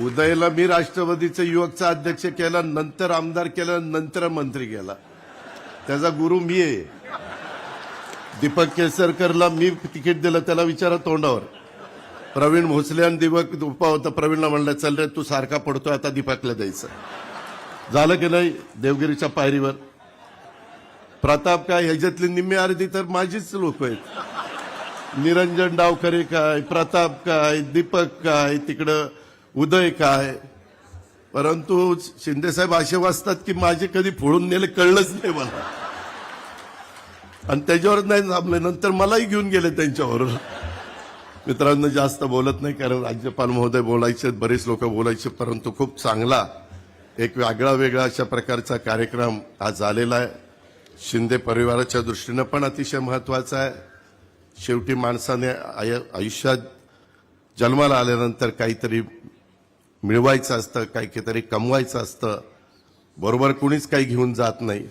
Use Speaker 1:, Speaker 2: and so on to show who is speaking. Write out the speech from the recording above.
Speaker 1: उदयला मी राष्ट्रवादीचं युवकचा अध्यक्ष केला नंतर आमदार केला नंतर मंत्री केला. त्याचा गुरु मी आहे. दीपक केसरकरला मी तिकीट दिलं त्याला विचारा तोंडावर. प्रवीण भोसले आणि दीपक उपा होता प्रवीणला म्हणलं चल रे तू सारखा पडतोय आता दीपकला द्यायचं. झालं की नाही? देवगिरीच्या पायरीवर. प्रताप काय ह्याच्यातली निम्मी अर्धी तर माझीच लोक आहेत. निरंजन डावकरे काय प्रताप काय दीपक काय तिकडं उदय काय परंतु शिंदेसाहेब असे वाचतात की माझे कधी फोडून नेले कळलंच नाही मला. आणि त्याच्यावर नाही थांबले नंतर मलाही घेऊन गेले त्यांच्याबरोबर मित्रांनो जास्त बोलत नाही कारण राज्यपाल महोदय बोलायचे बरेच लोक बोलायचे परंतु खूप चांगला एक वेगळा वेगळा अशा प्रकारचा कार्यक्रम आज झालेला आहे. शिंदे परिवाराच्या दृष्टीनं पण अतिशय महत्त्वाचा आहे. शेवटी माणसाने आय- आयुष्यात जन्माला आल्यानंतर काहीतरी मिळवायचं असतं काही काहीतरी कमवायचं असतं. बरोबर कुणीच काही घेऊन जात नाही.